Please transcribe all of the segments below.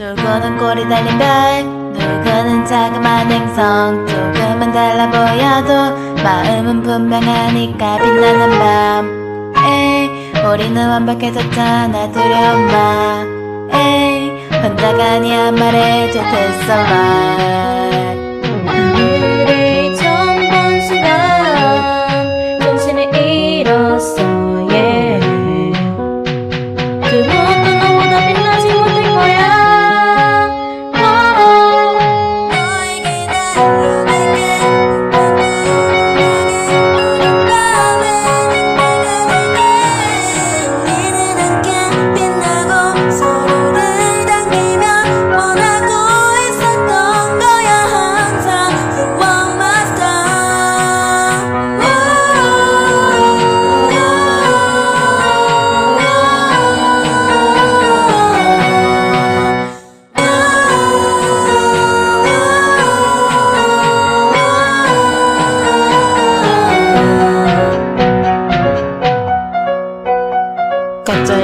멀리 달린 별 누구는 자그마한 행성. 조금은 달라 보여도 마음은 분명하니까 빛나는 밤. 에이 우리는 완벽해졌잖아 두려운 마. 에이 혼자가 아니야 말해줘 됐어 말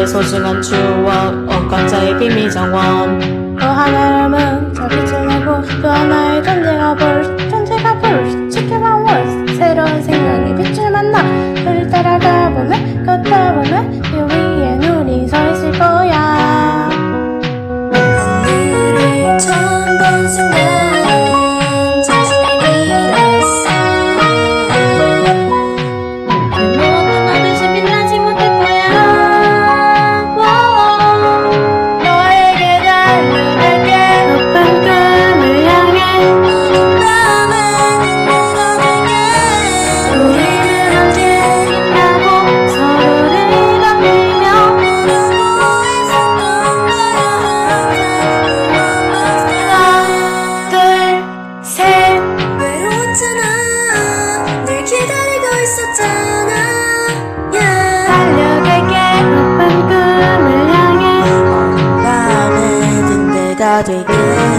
소중한 추억 엇각자의 비밀 정원. 또 하나라면 저 빛을 내고 또 하나의 존재가 볼존 외로웠잖아 늘 기다리고 있었잖아 yeah. 달려갈게 높은 꿈을 향해 마음에 든 데가 되게